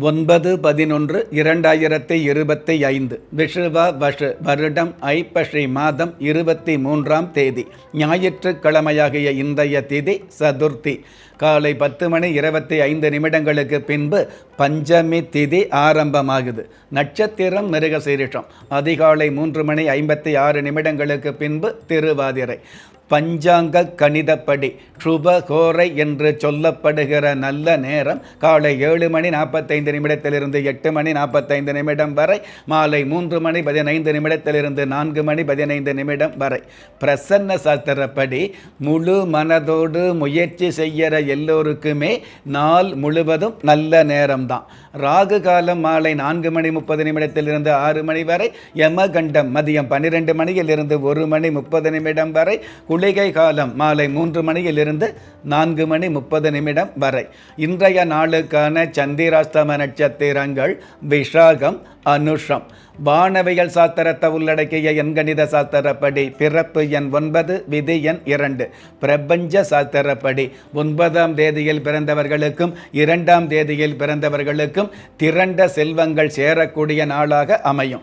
ஒன்பது பதினொன்று இரண்டாயிரத்தி இருபத்தி ஐந்து விஷுவ வஷு வருடம் ஐப்பசி மாதம் இருபத்தி மூன்றாம் தேதி ஞாயிற்றுக்கிழமையாகிய இன்றைய திதி சதுர்த்தி. காலை பத்து மணி இருபத்தி ஐந்து நிமிடங்களுக்கு பின்பு பஞ்சமி திதி ஆரம்பமாகுது. நட்சத்திரம் மிருகசீரிஷம் அதிகாலை மூன்று மணி ஐம்பத்தி ஆறு நிமிடங்களுக்கு பின்பு திருவாதிரை. பஞ்சாங்க கணிதப்படி சுபகோரை என்று சொல்லப்படுகிற நல்ல நேரம் காலை ஏழு மணி நாற்பத்தைந்து நிமிடத்திலிருந்து எட்டு மணி நாற்பத்தைந்து நிமிடம் வரை மாலை மூன்று மணி பதினைந்து நிமிடத்திலிருந்து நான்கு மணி பதினைந்து நிமிடம் வரை. பிரசன்ன சாஸ்திரப்படி முழு மனதோடு முயற்சி செய்கிற எல்லோருக்குமே நாள் முழுவதும் நல்ல நேரம்தான். ராகு காலம் மாலை நான்கு மணி முப்பது நிமிடத்திலிருந்து ஆறு மணி வரை யமகண்டம் மதியம் பன்னிரெண்டு மணியிலிருந்து ஒரு மணி முப்பது நிமிடம் வரை குளிகை காலம் மாலை மூன்று மணியிலிருந்து நான்கு மணி முப்பது நிமிடம் வரை. இன்றைய நாளுக்கான சந்திராஸ்தம நட்சத்திரங்கள் விஷாகம் அனுஷம். வானவியல் சாஸ்திரத்தை உள்ளடக்கிய எண்கணித சாஸ்திரப்படி பிறப்பு எண் ஒன்பது விதி எண் இரண்டு. பிரபஞ்ச சாஸ்திரப்படி ஒன்பதாம் தேதியில் பிறந்தவர்களுக்கும் இரண்டாம் தேதியில் பிறந்தவர்களுக்கும் திரண்ட செல்வங்கள் சேரக்கூடிய நாளாக அமையும்.